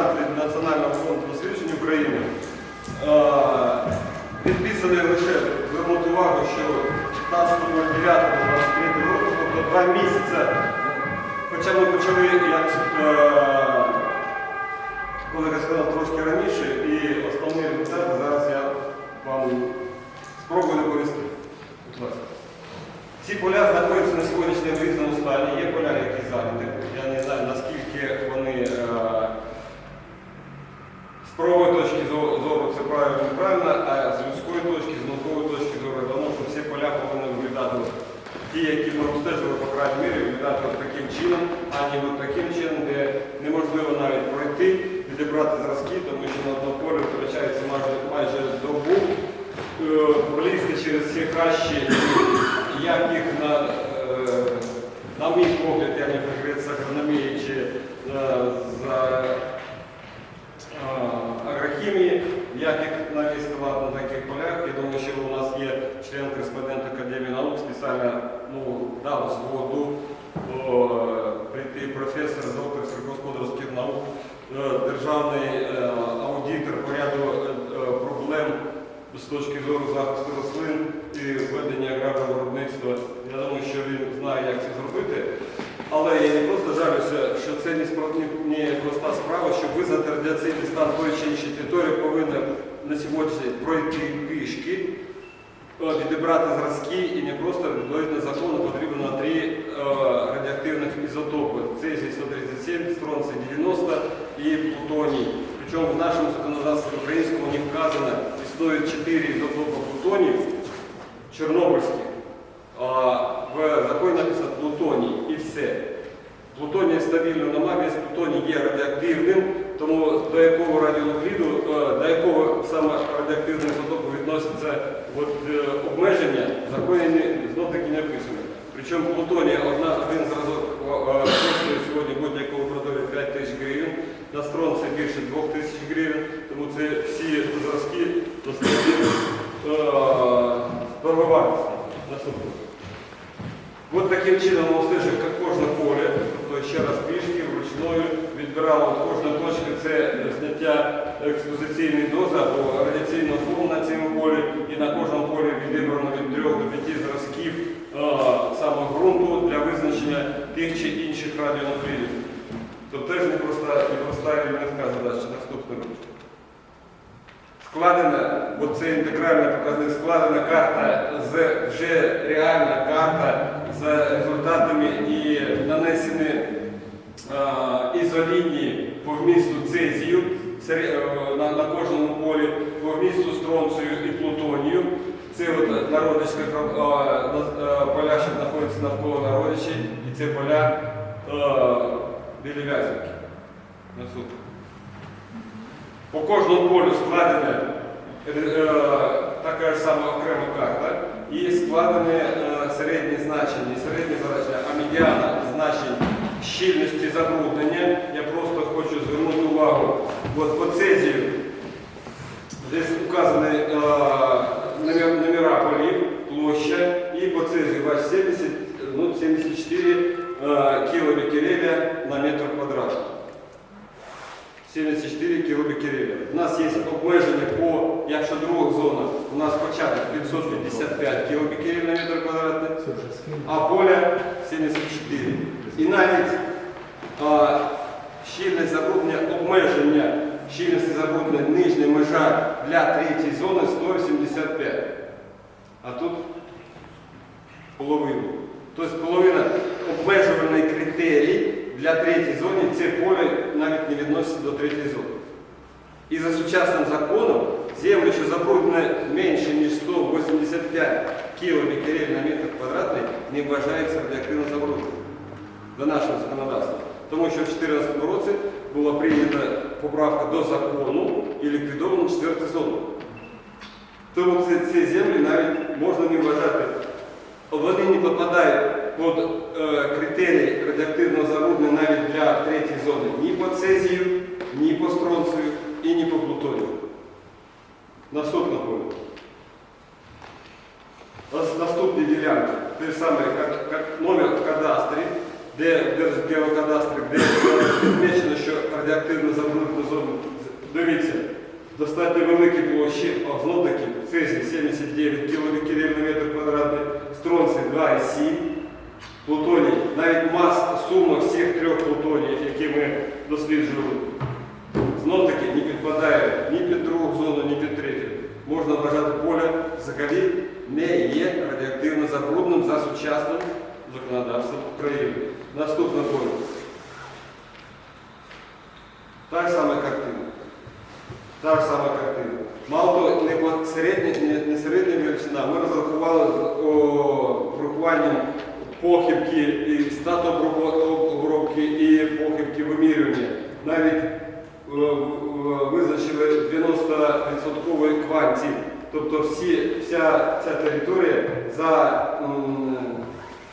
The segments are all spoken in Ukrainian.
отримали Національного фонду досліджень України. Е, Підписаний лише звернути увагу, що 15.09.23 року, тобто два місяці, хоча ми почали, як е, колега сказав, трошки раніше, і основні результати зараз я вам спробую ласка. Ці поля знаходяться на сьогоднішній різному стані. Є поля, які зайняті. Я не знаю, наскільки вони е, з правової точки зо- зору це правильно неправильно, а з людської точки, з наукової точки зору, думаю, що всі поля повинні виглядати ті, які ми обстежили, по крайній мірі, виглядати от таким чином, а не от таким чином, де неможливо навіть пройти, відібрати зразки, тому що на одному полі втрачається майже, майже добу, е, пролізти через всі хащі, як їх на, е, на мій погляд, я не фахівець з агрономії чи е, за а, агрохімії, їх навести на таких полях. Я думаю, що у нас є член-кореспондент Академії наук, спеціально ну, дав згоду прийти професор, доктор сільськогосподарських наук, е, державний е, аудитор по ряду е, проблем з точки зору захисту рослин і ведення аграрного виробництва. Я думаю, що він знає, як це зробити. Але я не просто жалюся, що це не, проста справа, щоб визнати радіаційний стан тої чи іншої території повинна на сьогодні пройти пішки, е, відібрати зразки і не просто відповідно закону потрібно три е, радіоактивних ізотопи. Цезій 137, стронцій 90 і плутоній. Причому в нашому законодавстві українському не вказано, існує чотири ізотопи плутонів чорнобильських. В законі написано плутоній і все. Плутонія стабільно нема, весь плутоній є радіоактивним, тому до якого радіонукліду, е, до якого саме радіоактивного ізотопу відноситься от, е, обмеження, законі знов таки не написано. Причому плутонія одна, один зразок е, коштує сьогодні будь-яку лабораторію 5 тисяч гривень, на стронці більше 2 тисяч гривень, тому це всі зразки достатньо дороговартісні. От таким чином ми як кожне поле, ще раз пішки, вручною відбирала от кожна точка, це зняття експозиційної дози або радіаційного фону на цьому полі, і на кожному полі відібрано від 3 до 5 зразків саме ґрунту для визначення тих чи інших радіонуклідів. Тобто теж непроста, непроста і легка задача. Наступна ручка. Складена, бо це інтегральний показник, складена карта вже реальна карта з результатами і нанесені ізолінії по вмісту цезію е, на, кожному полі, по вмісту стронцію і плутонію. Це от народичка е, е, поля, що знаходяться навколо народичі, і це поля білі вязівки. По кожному полю складена е, така ж сама окрема карта і складені е, середні значення, і середні значення, а медіана значень щільності забруднення. Я просто хочу звернути увагу, от по цезію десь вказані е, номера полів, площа, і по цезію бач 70, ну, 74 е, на метр квадратний. 74 кілобеккереля. У нас є обмеження по, якщо друга зона, у нас початок 555 кілобеккерель на метр квадратний, а поля 74. І навіть а, щільність забруднення, обмеження щільності забруднення нижня межа для третьої зони 185. А тут половину. Тобто половина обмежувальний критерій для третьої зони це поле навіть не відноситься до третьої зони. І за сучасним законом землі, що забруднені менше, ніж 185 кілобеккерель на метр квадратний, не вважаються радіоактивно забрудненими до нашого законодавства. Тому що в 2014 році була прийнята поправка до закону і ліквідовано четверту зону. Тому ці, ці землі навіть можна не вважати вони не попадають під е, критерії радіоактивного забруднення навіть для третьої зони ні по цезію, ні по стронцію і ні по плутонію. Наступна поле. Наступні ділянки. Те саме як, як номер в кадастрі, де Держгеокадастрі, де відмічено, що радіоактивно забруднена зона. Дивіться, достатньо великі площі, таки цезій 79 кілобекерель на метр квадратний, стронцій 2,7, плутоній, навіть мас, сума всіх трьох плутоніїв, які ми досліджували, знов таки не підпадає ні під другу зону, ні під третю. Можна вважати поле взагалі не є радіоактивно забрудненим за сучасним законодавством України. Наступне поле. Та ж сама картина. Та ж сама картина. Мало того, не, середня, величина, ми розрахували о, врахуванням похибки і стату обробки і похибки вимірювання. Навіть е, визначили 90% квантів. Тобто всі, вся ця територія за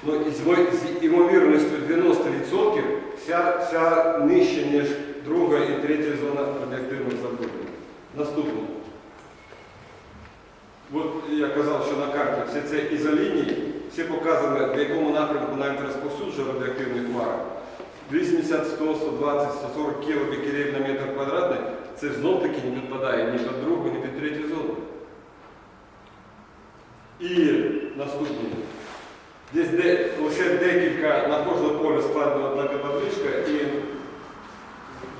ну, з імовірністю 90% вся, вся нижче, ніж друга і третя зона радіоактивного забруднення. Наступне. От я казав, що на карті всі це ізолінії, всі показано, в якому напрямку навіть розповсюджує радіоактивний хмара. 250, 100, 120, 140 кілобекерів на метр квадратний, це знов таки не підпадає ні під другу, ні під третю зону. І наступне. Десь де, лише декілька на кожне поле складена одна табличка і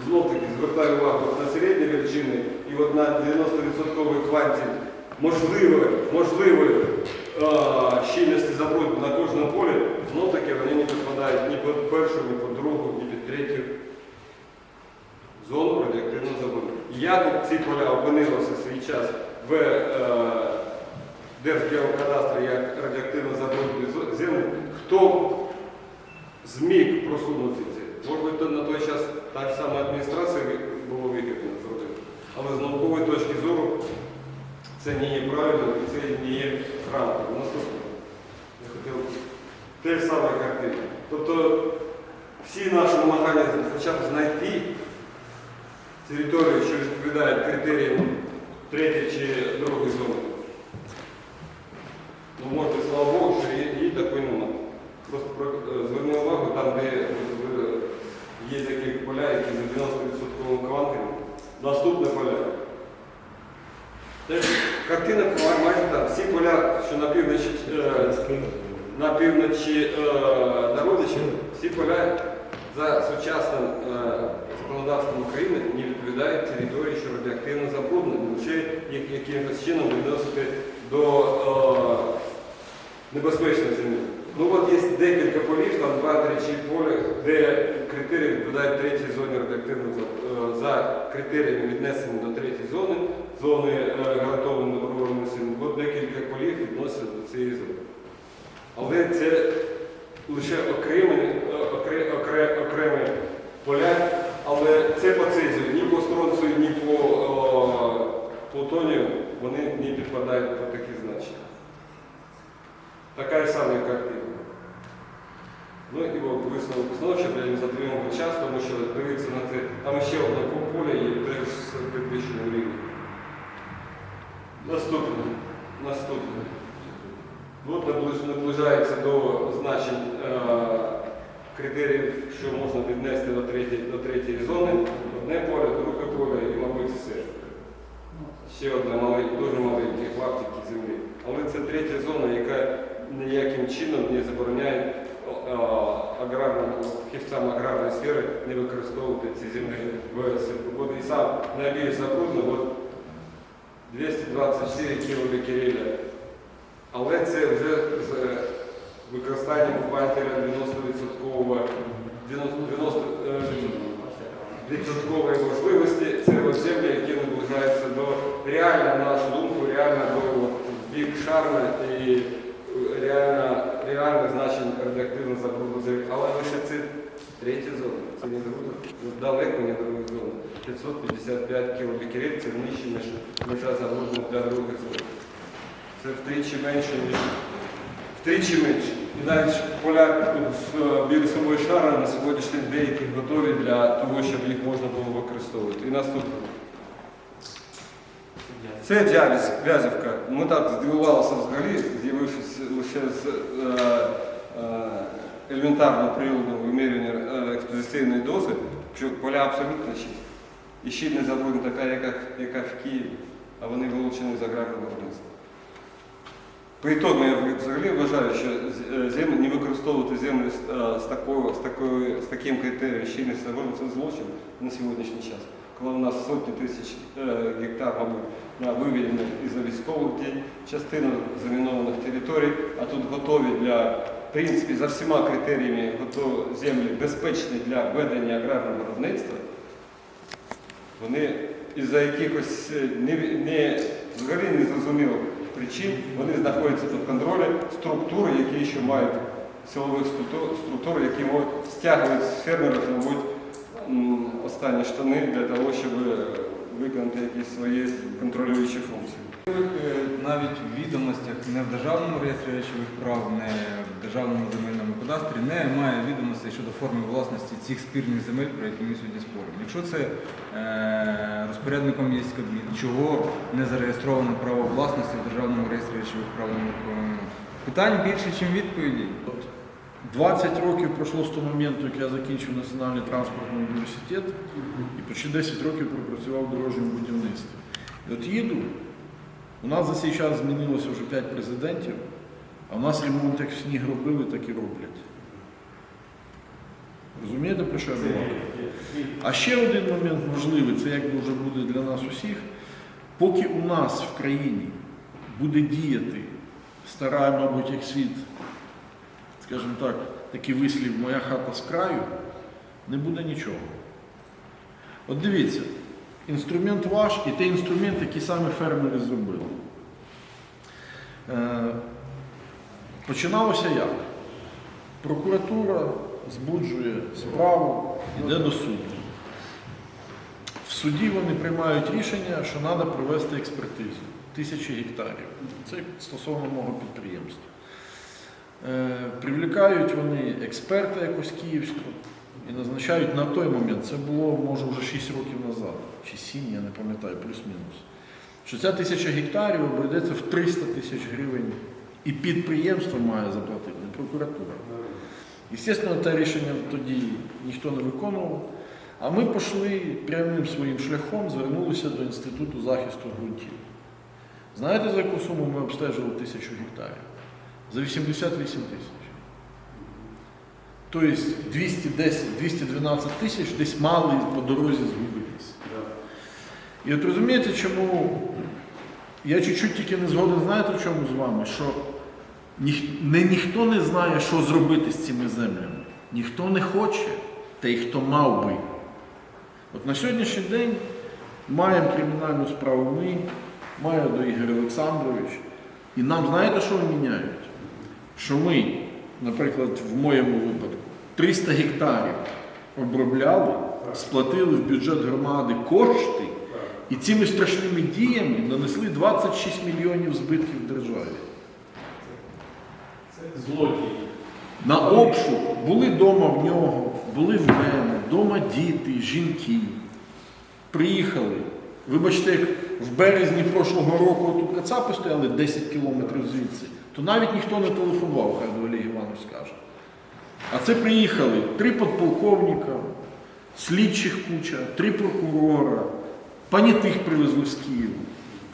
знов таки звертаю увагу на середні величини і от на 90% квантів можливої, можливої а, щільності забруднення на кожному полі, знов таки вони не підпадають ні під першу, ні під другу, ні під третю зону радіоактивного забруднення. Як ці поля опинилися свій час в е, Держгеокадастрі як радіоактивно забруднені землі, хто зміг просунути це? Може бути, на той час та ж сама адміністрація було вигідно зробити. Але з наукової точки зору це не є правильно і це не є рамкою. Наступне. Я хотів те ж саме картина. Тобто всі наші намагання б знайти територію, що відповідає критеріям третьої чи другої зони. Ну, може, слава Богу, що її, її такої немає. Просто про, е, зверни увагу, там, де е, є такі поля, які за 90% квантами, наступне поля. Теж Картина май- майже так. Всі поля, що на півночі, е, на е, народичі, всі поля за сучасним е, законодавством України не відповідають території, що радіоактивно забруднені, лише їх якимось чином відносити до е, небезпечної землі. Ну от є декілька полів, там два-три чи поля, де критерії відповідають третій зоні радіоактивного забруднення. За критеріями віднесені до третьої зони, зони гарантованої добровольної сили, от декілька полів відносять до цієї зони. Але це лише окремі, окре, окре, окремі поля, але це по цезію, ні по стронцію, ні по о, плутонію вони не підпадають по такі значення. Така ж сама картина. Ну і висновок висновок, щоб я не затримував час, тому що дивитися на це, там ще одне поле є теж з підвищеним рівнем. Наступне. Наступне. От наближ- наближається до значень е, критеріїв, що можна до третьої, зони. Одне поле, друге поле і, мабуть, все. Ще одна маленька, дуже маленькі клаптики землі. Але це третя зона, яка ніяким чином не забороняє аграрним аграрної сфери не використовувати ці землі в сільськогосподарстві. І сам найбільш забрудно, от 224 кілобекеріля. Але це вже з е, використанням квантера 90% 90, е, відсоткової можливості. Це от землі, які наближаються до реально, на нашу думку, реально до бік шарма і е, реально, значень радіоактивного забруду землі. Але лише це третя зона, це не друга, ну, далеко не друга зона. 555 кілобекерів це нижче, ніж межа забруднення для другої зони. Це втричі менше, ніж втричі менше. І навіть поля з е, білісової шара на сьогоднішній день деякі готові для того, щоб їх можна було використовувати. І наступне. Це Вязівка. Ми так здивувалися взагалі, з'явившись лише з е, е, елементарного приладу вимірювання експозиційної дози, що поля абсолютно чисті. І ще не забудемо така, яка, яка в Києві, а вони вилучені з аграрного виробництва. По ітогу я взагалі вважаю, що е, землю, не використовувати землю з, е, з, такою, з, такою, з таким критерієм щільності загону це злочин на сьогоднішній час. Коли у нас сотні тисяч е, гектар мабуть, виведено із-за військових дій, частина замінованих територій, а тут готові для, в принципі, за всіма критеріями готові землі безпечні для ведення аграрного виробництва, вони із-за якихось не, не, взагалі незрозумілих причин вони знаходяться під контролем структури, які ще мають силових структур, які стягують з фермерів, мабуть, останні штани для того, щоб виконати якісь свої контролюючі функції. Е, Навіть в відомостях не в державному реєстрі речових прав, не в державному земельному кадастрі немає відомостей щодо форми власності цих спірних земель, про які ми сьогодні споримо. Якщо це е, розпорядником є Кабмін, чого не зареєстровано право власності в державному реєстрі речових прав? Е, Питань більше, ніж відповідей. 20 років пройшло з того моменту, як я закінчив Національний транспортний університет і почти 10 років пропрацював в дорожньому будівництві. І от їду, у нас за цей час змінилося вже 5 президентів, а в нас ремонт як в сніг робили, так і роблять. Розумієте, про що я говорю? А ще один момент важливий, це як вже буде для нас усіх. Поки у нас в країні буде діяти стара, мабуть, як світ, скажімо так, такий вислів Моя хата з краю, не буде нічого. От дивіться, інструмент ваш і той інструмент, який саме фермери зробили. Починалося як? Прокуратура збуджує справу, йде до суду. В суді вони приймають рішення, що треба провести експертизу. Тисячі гектарів. Це стосовно мого підприємства. Е, Привлікають вони експерта якось київського і назначають на той момент, це було може вже 6 років назад, чи 7, я не пам'ятаю, плюс-мінус. Що ця тисяча гектарів обійдеться в 300 тисяч гривень і підприємство має заплатити, не прокуратура. Звісно, те рішення тоді ніхто не виконував. А ми пішли прямим своїм шляхом, звернулися до Інституту захисту ґрунтів. Знаєте, за яку суму ми обстежили тисячу гектарів? За 88 тисяч. Тобто 210, 212 тисяч десь мали по дорозі згубитися. І от розумієте, чому я чуть-чуть тільки не згоден, знаєте в чому з вами? Що ніх- не, ніхто не знає, що зробити з цими землями. Ніхто не хоче, та й хто мав би. От на сьогоднішній день маємо кримінальну справу ми, має до Ігор Олександрович. І нам знаєте, що міняють? Що ми, наприклад, в моєму випадку, 300 гектарів обробляли, сплатили в бюджет громади кошти, і цими страшними діями нанесли 26 мільйонів збитків державі. Злодії. На обшук були вдома в нього, були в мене, вдома діти, жінки. Приїхали. Вибачте, як в березні прошлого року тут кацапи стояли 10 кілометрів звідси, то навіть ніхто не телефонував, хай Олег Іванович скаже. А це приїхали три подполковника, слідчих куча, три прокурора, понятих привезли з Києва.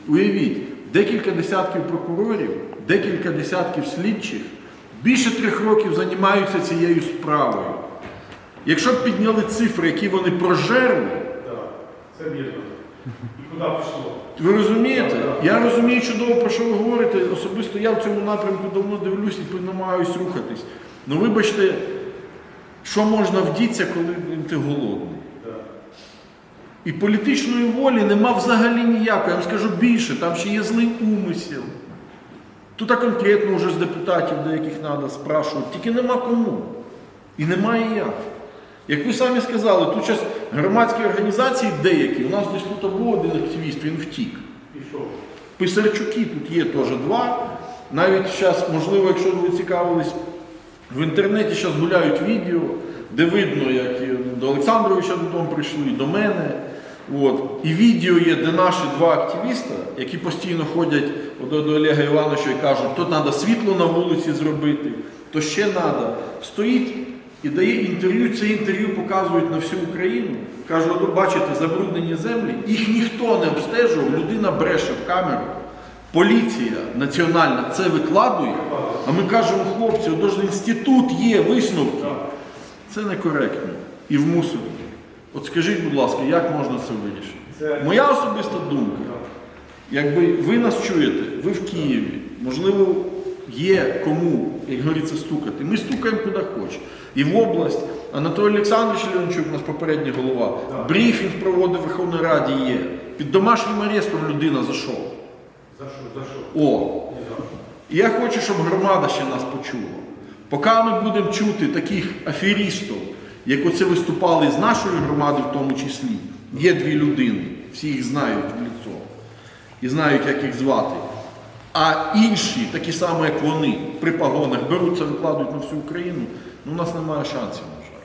Уявіть, декілька десятків прокурорів, декілька десятків слідчих більше трьох років займаються цією справою. Якщо б підняли цифри, які вони прожерли, Так, це вірно. І куди пішло? ви розумієте? Я розумію чудово, про що ви говорите. Особисто я в цьому напрямку давно дивлюсь і намагаюсь рухатись. Ну вибачте, що можна вдітися, коли ти голодний? І політичної волі нема взагалі ніякої. Я вам скажу більше, там ще є злий умисел. Тут конкретно вже з депутатів, деяких треба спрашувати, тільки нема кому. І немає як. Як ви самі сказали, тут зараз громадські організації деякі, у нас десь тут був один активіст, він втік. Пішов. Писарчуки тут є теж два. Навіть зараз, можливо, якщо ви цікавились, в інтернеті зараз гуляють відео, де видно, як і до Олександровича додому прийшли, і до мене. От. І відео є, де наші два активіста, які постійно ходять до, до Олега Івановича і кажуть, то треба світло на вулиці зробити, то ще треба. Стоїть і дає інтерв'ю. Це інтерв'ю показують на всю Україну. Кажуть, от бачите, забруднені землі, їх ніхто не обстежував, людина бреше в камеру. Поліція національна це викладує, а ми кажемо, хлопці, інститут є, висновки. Це некоректно і вмусимо. От скажіть, будь ласка, як можна це вирішити? Моя особиста думка. Якби ви нас чуєте, ви в Києві, можливо, є кому, як говориться, стукати. Ми стукаємо куди хочемо. І в область. Анатолій Олександрович Леончук, у нас попередній голова, брифінг проводив в Верховній Раді є. Під домашнім арестом людина зайшов. За що? За що? О, і я хочу, щоб громада ще нас почула. Поки ми будемо чути таких аферістів, як оце виступали з нашої громади, в тому числі, є дві людини, всі їх знають в лицо і знають, як їх звати. А інші, такі самі, як вони, при погонах беруться, викладають на всю Україну, ну у нас немає шансів, на жаль.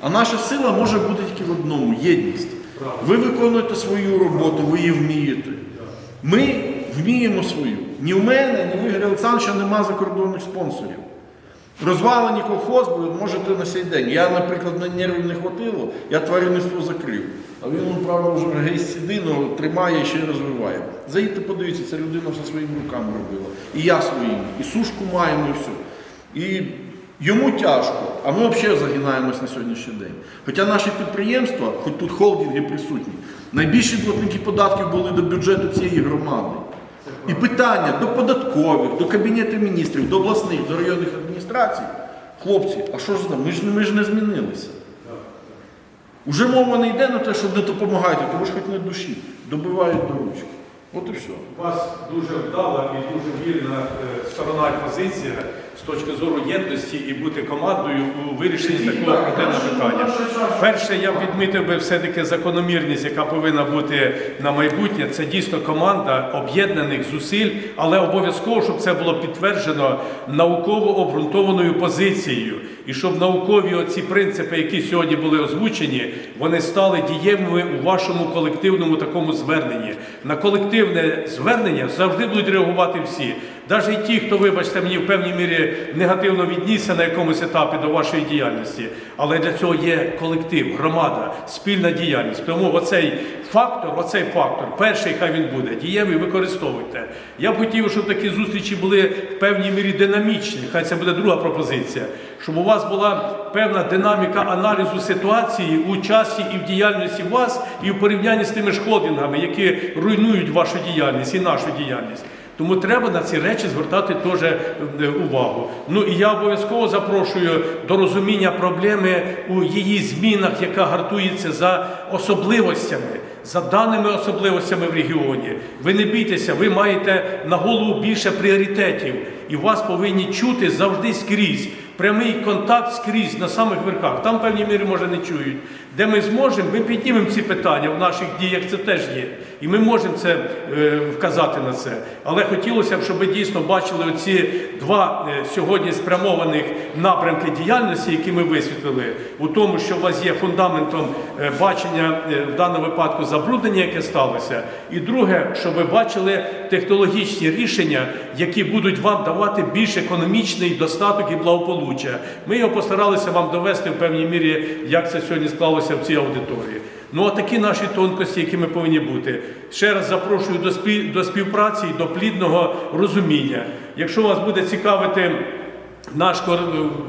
А наша сила може бути тільки в одному єдність. Ви виконуєте свою роботу, ви її вмієте. Ми вміємо свою. Ні в мене, ні в Ігоря Олександровича нема закордонних спонсорів. Розвалені колхоз, ви можете на сей день. Я, наприклад, на нервів не хватило, я тваринництво закрив. А він, правда, вже геть сідину тримає і ще розвиває. Заїдьте, подивіться, ця людина все своїми руками робила. І я своїми. І сушку маємо, і все. І йому тяжко, а ми взагалі загинаємось на сьогоднішній день. Хоча наші підприємства, хоч тут холдинги присутні, найбільші платники податків були до бюджету цієї громади. І питання до податкових, до Кабінету міністрів, до обласних, до районних адміністрацій. Хлопці, а що ж там? Ми ж, ми ж не змінилися. Уже мова не йде на те, що не допомагаєте, тому що хоч не душі, добивають до ручки. От і все. У вас дуже вдала і дуже вільна е, сторона позиція з точки зору єдності і бути командою у вирішенні такого проблемного питання. Перше, я відмітив би все-таки закономірність, яка повинна бути на майбутнє. Це дійсно команда об'єднаних зусиль, але обов'язково, щоб це було підтверджено науково обґрунтованою позицією. І щоб наукові оці принципи, які сьогодні були озвучені, вони стали дієвими у вашому колективному такому зверненні. На колективне звернення завжди будуть реагувати всі. Навіть ті, хто, вибачте, мені в певній мірі негативно віднісся на якомусь етапі до вашої діяльності. Але для цього є колектив, громада, спільна діяльність. Тому оцей фактор, оцей фактор, перший хай він буде, дієвий, використовуйте. Я б хотів, щоб такі зустрічі були в певній мірі динамічні. Хай це буде друга пропозиція. Щоб у вас була певна динаміка аналізу ситуації у часі і в діяльності вас, і в порівнянні з тими ж холдингами, які руйнують вашу діяльність і нашу діяльність. Тому треба на ці речі звертати теж е, увагу. Ну і я обов'язково запрошую до розуміння проблеми у її змінах, яка гартується за особливостями, за даними особливостями в регіоні. Ви не бійтеся, ви маєте на голову більше пріоритетів, і вас повинні чути завжди скрізь. Прямий контакт скрізь на самих верхах. Там в певній мірі може не чують. Де ми зможемо, ми піднімемо ці питання в наших діях. Це теж є. І ми можемо це е, вказати на це. Але хотілося б, щоб ви дійсно бачили оці два е, сьогодні спрямованих напрямки діяльності, які ми висвітлили, у тому, що у вас є фундаментом е, бачення е, в даному випадку забруднення, яке сталося. І друге, щоб ви бачили технологічні рішення, які будуть вам давати більш економічний достаток і благополуччя. Ми його постаралися вам довести в певній мірі, як це сьогодні склалося в цій аудиторії. Ну, а такі наші тонкості, які ми повинні бути. Ще раз запрошую до, спів, до співпраці і до плідного розуміння. Якщо вас буде цікавити наш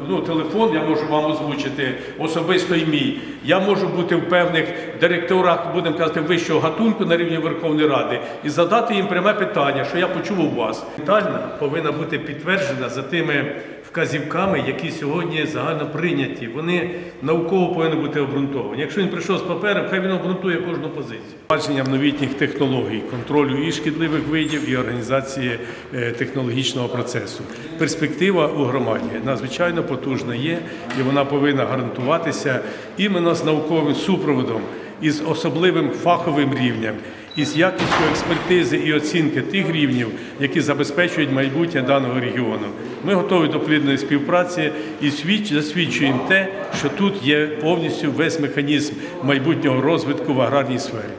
ну, телефон, я можу вам озвучити особисто і мій. Я можу бути в певних директорах, будемо казати, вищого гатунку на рівні Верховної Ради і задати їм пряме питання, що я почув у вас. Детальна повинна бути підтверджена за тими вказівками, які сьогодні загально прийняті. Вони науково повинні бути обґрунтовані. Якщо він прийшов з папером, хай він обґрунтує кожну позицію. Бачення новітніх технологій, контролю і шкідливих видів, і організації е, технологічного процесу. Перспектива у громаді надзвичайно потужна є, і вона повинна гарантуватися іменно з науковим супроводом і з особливим фаховим рівнем. Із якістю експертизи і оцінки тих рівнів, які забезпечують майбутнє даного регіону. Ми готові до плідної співпраці і свідч- засвідчуємо те, що тут є повністю весь механізм майбутнього розвитку в аграрній сфері.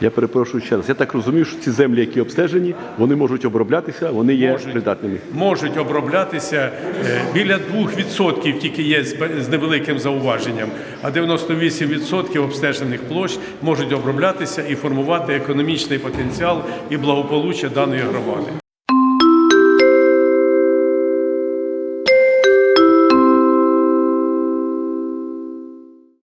Я перепрошую ще раз. Я так розумію, що ці землі, які обстежені, вони можуть оброблятися, вони є Можуть. придатними. можуть оброблятися е, біля 2% тільки є з невеликим зауваженням, а 98% обстежених площ можуть оброблятися і формувати економічний потенціал і благополуччя даної громади.